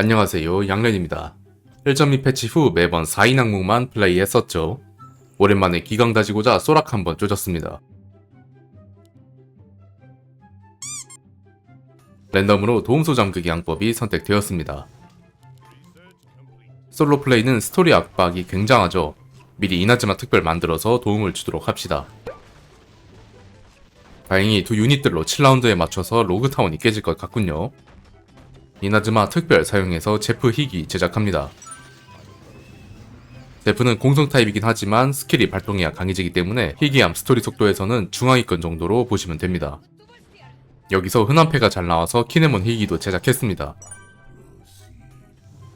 안녕하세요 양렌입니다. 1.2 패치 후 매번 4인 항목만 플레이했었죠. 오랜만에 기강 다지고자 소락 한번 쪼졌습니다. 랜덤으로 도움소 잠그기 양법이 선택되었습니다. 솔로 플레이는 스토리 압박이 굉장하죠. 미리 이나즈마 특별 만들어서 도움을 주도록 합시다. 다행히 두 유닛들로 7라운드에 맞춰서 로그타운이 깨질 것 같군요 이나즈마 특별 사용해서 제프 희귀 제작합니다. 제프는 공성 타입이긴 하지만 스킬이 발동해야 강해지기 때문에 희귀함 스토리 속도에서는 중하위권 정도로 보시면 됩니다. 여기서 흔한 패가 잘 나와서 키네몬 희귀도 제작했습니다.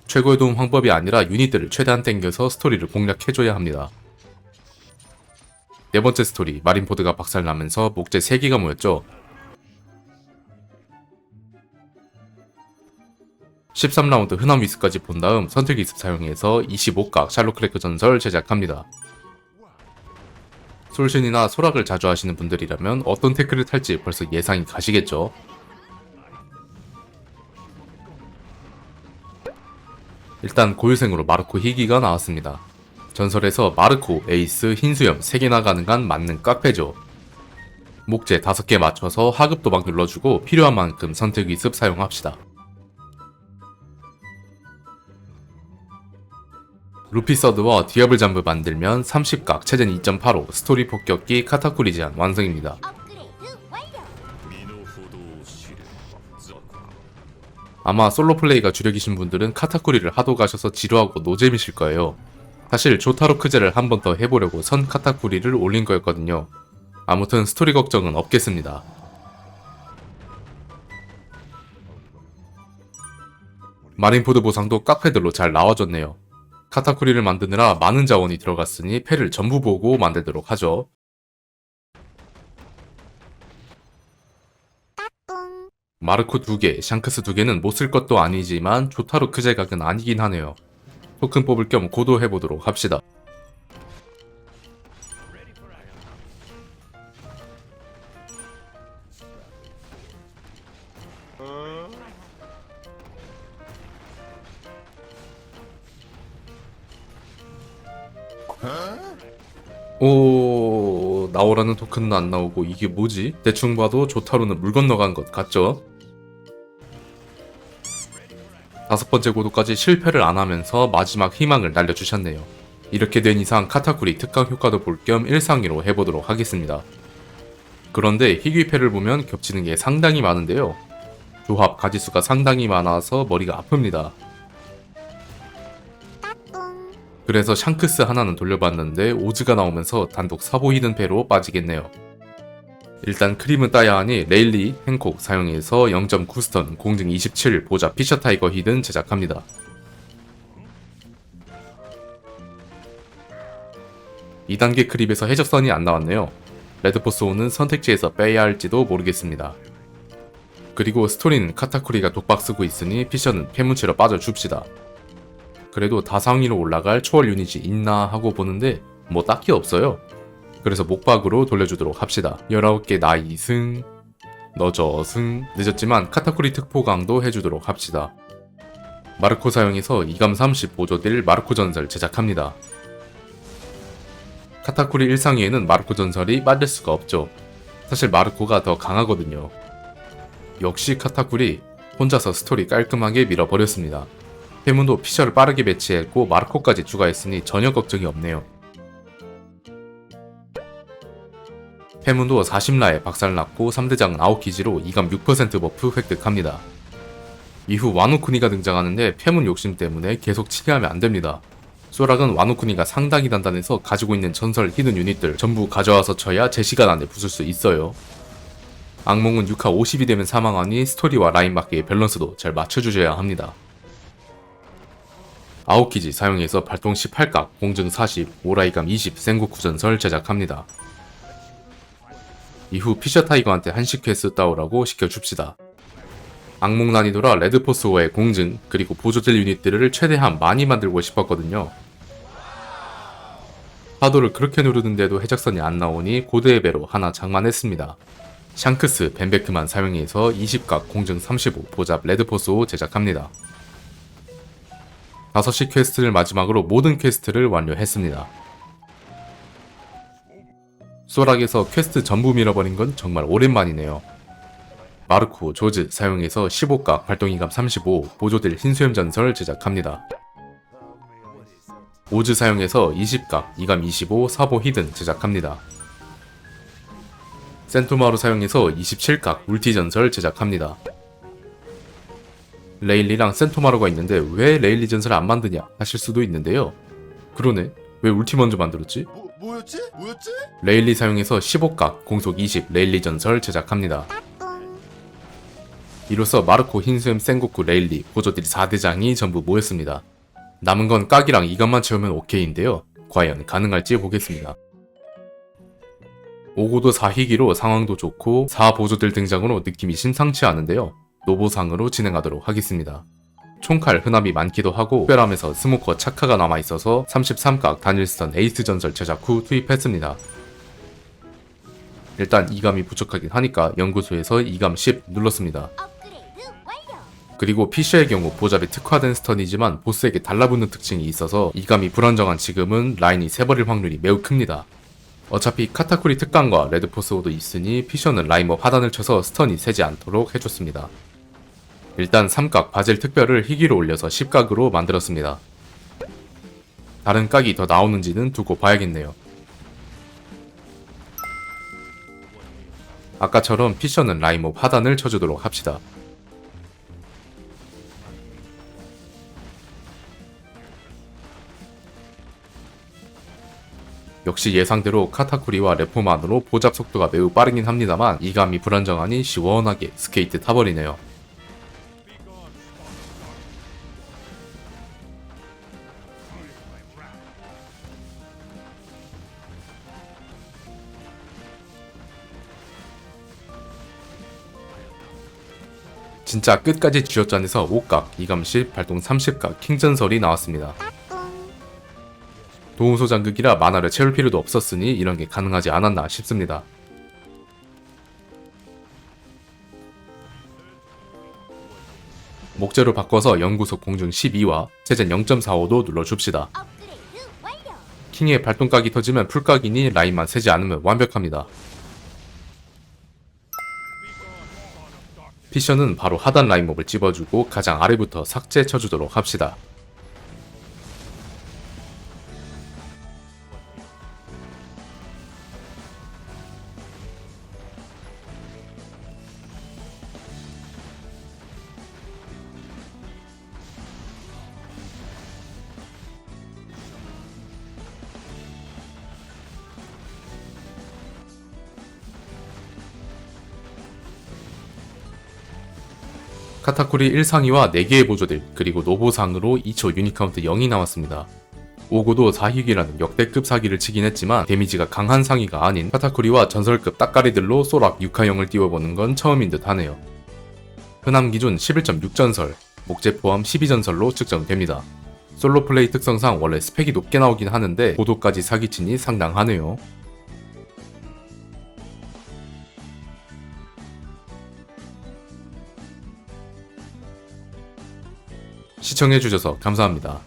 최고의 도움 방법이 아니라 유닛들을 최대한 땡겨서 스토리를 공략해줘야 합니다. 네 번째 스토리, 마린포드가 박살나면서 목재 3개가 모였죠. 13라운드 흔한 위스까지 본 다음 선택 기습 사용해서 25각 샬롯크래커 전설 제작합니다. 솔신이나 소락을 자주 하시는 분들이라면 어떤 태클을 탈지 벌써 예상이 가시겠죠? 일단 고유생으로 마르코 희귀가 나왔습니다. 전설에서 마르코, 에이스, 흰수염 3개나 가능한 맞는 깍패죠. 목재 5개 맞춰서 하급 도박 눌러주고 필요한 만큼 선택 기습 사용합시다. 루피서드와 디어블 잠브 만들면 30각 체젠 2.85 스토리 폭격기 카타쿠리지안 완성입니다. 아마 솔로 플레이가 주력이신 분들은 카타쿠리를 하도 가셔서 지루하고 노잼이실 거예요. 사실 조타로 크제를 한 번 더 해보려고 선 카타쿠리를 올린 거였거든요. 아무튼 스토리 걱정은 없겠습니다. 마린포드 보상도 카페들로 잘 나와줬네요. 카타쿠리를 만드느라 많은 자원이 들어갔으니 패를 전부 보고 만들도록 하죠. 똥. 마르코 2개, 샹크스 2개는 못 쓸 것도 아니지만 조타로 크제 각은 아니긴 하네요. 토큰 뽑을 겸 고도해보도록 합시다. 오 나오라는 토큰은 안 나오고 이게 뭐지? 대충 봐도 조타로는 물 건너간 것 같죠? 다섯 번째 고도까지 실패를 안 하면서 마지막 희망을 날려주셨네요. 이렇게 된 이상 카타쿠리 특강 효과도 볼겸 일상위로 해보도록 하겠습니다. 그런데 희귀패를 보면 겹치는 게 상당히 많은데요. 조합 가지수가 상당히 많아서 머리가 아픕니다. 그래서 샹크스 하나는 돌려봤는데 오즈가 나오면서 단독 사보 히든 패로 빠지겠네요. 일단 크림은 따야 하니 레일리, 행콕 사용해서 0.9스턴, 공증 27, 보자 피셔 타이거 히든 제작합니다. 이단계 크립에서 해적선이 안 나왔네요. 레드포스 오는 선택지에서 빼야 할지도 모르겠습니다. 그리고 스토리는 카타쿠리가 독박 쓰고 있으니 피셔는 패문치러 빠져 줍시다. 그래도 다상위로 올라갈 초월 유닛이 있나 하고 보는데 뭐 딱히 없어요. 그래서 목박으로 돌려주도록 합시다. 19개 나이승, 너저승, 늦었지만 카타쿠리 특포강도 해주도록 합시다. 마르코 사용해서 2감 30 보조딜 마르코 전설 제작합니다. 카타쿠리 일상위에는 마르코 전설이 빠질 수가 없죠. 사실 마르코가 더 강하거든요. 역시 카타쿠리 혼자서 스토리 깔끔하게 밀어버렸습니다. 해문도 피셔를 빠르게 배치했고 마르코까지 추가했으니 전혀 걱정이 없네요. 해문도 40라에 박살났고 3대장은 아오키지로 2감 6% 버프 획득합니다. 이후 와노쿠니가 등장하는데 패문 욕심 때문에 계속 치게하면 안됩니다. 소락은 와노쿠니가 상당히 단단해서 가지고 있는 전설 히든 유닛들 전부 가져와서 쳐야 제 시간 안에 부술 수 있어요. 악몽은 6화 50이 되면 사망하니 스토리와 라인 맞게 밸런스도 잘 맞춰주셔야 합니다. 아오키지 사용해서 발동 18각, 공증 40, 오라이감 20 생고쿠 전설 제작합니다. 이후 피셔 타이거한테 한식 퀘스 따오라고 시켜줍시다. 악몽 난이도라 레드포스호의 공증 그리고 보조질 유닛들을 최대한 많이 만들고 싶었거든요. 파도를 그렇게 누르는데도 해적선이 안 나오니 고대의 배로 하나 장만했습니다. 샹크스, 벤베크만 사용해서 20각 공증 35 보잡 레드포스호 제작합니다. 5시 퀘스트를 마지막으로 모든 퀘스트를 완료했습니다. 소락에서 퀘스트 전부 밀어버린 건 정말 오랜만이네요. 마르코, 조즈 사용해서 15각, 발동이감 35, 보조딜 흰수염 전설 제작합니다. 오즈 사용해서 20각, 이감 25, 사보 히든 제작합니다. 센토마루 사용해서 27각, 울티 전설 제작합니다. 레일리랑 센토마루가 있는데 왜 레일리 전설 안 만드냐 하실 수도 있는데요. 그러네. 왜 울티 먼저 만들었지? 뭐, 뭐였지? 뭐였지? 레일리 사용해서 15각, 공속 20, 레일리 전설 제작합니다. 뿡 이로써 마르코, 흰수염, 센고쿠, 레일리, 보조들이 4대장이 전부 모였습니다. 남은 건 깍이랑 이것만 채우면 오케이인데요. 과연 가능할지 보겠습니다. 오고도 4희기로 상황도 좋고 4보조들 등장으로 느낌이 심상치 않은데요. 노보상으로 진행하도록 하겠습니다. 총칼 흔함이 많기도 하고 특별함에서 스모커 차카가 남아있어서 33각 단일스턴 에이스 전설 제작 후 투입했습니다. 일단 이감이 부족하긴 하니까 연구소에서 이감 10 눌렀습니다. 그리고 PC의 경우 보잡이 특화된 스턴이지만 보스에게 달라붙는 특징이 있어서 이감이 불안정한 지금은 라인이 새버릴 확률이 매우 큽니다. 어차피 카타쿠리 특강과 레드포스호도 있으니 피셔는 라인업 하단을 쳐서 스턴이 세지 않도록 해줬습니다. 일단 3각 바젤 특별을 희귀로 올려서 10각으로 만들었습니다. 다른 각이 더 나오는지는 두고 봐야겠네요. 아까처럼 피셔는 라인업 하단을 쳐주도록 합시다. 역시 예상대로 카타쿠리와 레포만으로 보잡 속도가 매우 빠르긴 합니다만 이감이 불안정하니 시원하게 스케이트 타버리네요. 진짜 끝까지 쥐어짜내서 5각, 이감식, 발동 30각, 킹전설이 나왔습니다. 뿡 도움소 장극이라 만화를 채울 필요도 없었으니 이런 게 가능하지 않았나 싶습니다. 목재로 바꿔서 연구소 공중 12와 세젠 0.45도 눌러줍시다. 킹의 발동각이 터지면 풀각이니 라인만 세지 않으면 완벽합니다. 피셔는 바로 하단 라인몹을 찝어주고 가장 아래부터 삭제 쳐주도록 합시다. 카타쿠리 1상위와 4개의 보조들, 그리고 노보상으로 2초 유니카운트 0이 나왔습니다. 오고도 4희기라는 역대급 사기를 치긴 했지만 데미지가 강한 상위가 아닌 카타쿠리와 전설급 따까리들로 소락 6화형을 띄워보는 건 처음인 듯 하네요. 흔함 기준 11.6전설, 목재 포함 12전설로 측정됩니다. 솔로 플레이 특성상 원래 스펙이 높게 나오긴 하는데 고도까지 사기치니 상당하네요. 시청해주셔서 감사합니다.